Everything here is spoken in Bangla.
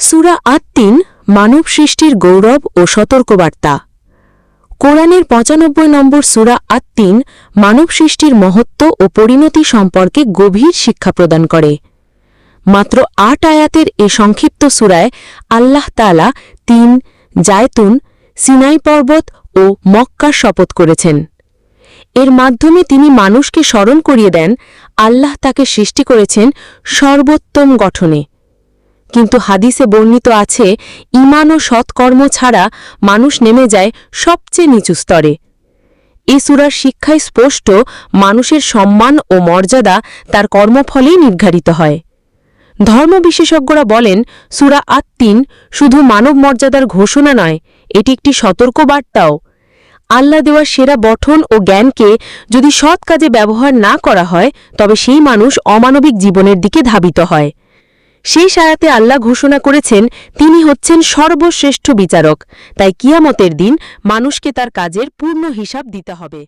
সুরা আত্মিন মানব সৃষ্টির গৌরব ও সতর্কবার্তা। কোরআনের পঁচানব্বই নম্বর সুরা আত্মিন মানব সৃষ্টির মহত্ব ও পরিণতি সম্পর্কে গভীর শিক্ষা প্রদান করে। মাত্র আট আয়াতের এ সংক্ষিপ্ত সুরায় আল্লাহ তালা তিন, জায়তুন, সিনাই পর্বত ও মক্কার শপথ করেছেন। এর মাধ্যমে তিনি মানুষকে স্মরণ করিয়ে দেন, আল্লাহ তাকে সৃষ্টি করেছেন সর্বোত্তম গঠনে। কিন্তু হাদিসে বর্ণিত আছে ইমান ও সৎকর্ম ছাড়া মানুষ নেমে যায় সবচেয়ে নিচু স্তরে। এ সুরার শিক্ষায় স্পষ্ট, মানুষের সম্মান ও মর্যাদা তার কর্মফলেই নির্ধারিত হয়। ধর্ম বিশেষজ্ঞরা বলেন, সুরা আত্মিন শুধু মানব মর্যাদার ঘোষণা নয়, এটি একটি সতর্কবার্তাও। আল্লাহ দেওয়ার সেরা গঠন ও জ্ঞানকে যদি সৎ কাজে ব্যবহার না করা হয়, তবে সেই মানুষ অমানবিক জীবনের দিকে ধাবিত হয়। সেই সায়াতে আল্লাহ ঘোষণা করেছেন, তিনি হচ্ছেন সর্বশ্রেষ্ঠ বিচারক। তাই কিয়ামতের দিন মানুষকে তার কাজের পূর্ণ হিসাব দিতে হবে।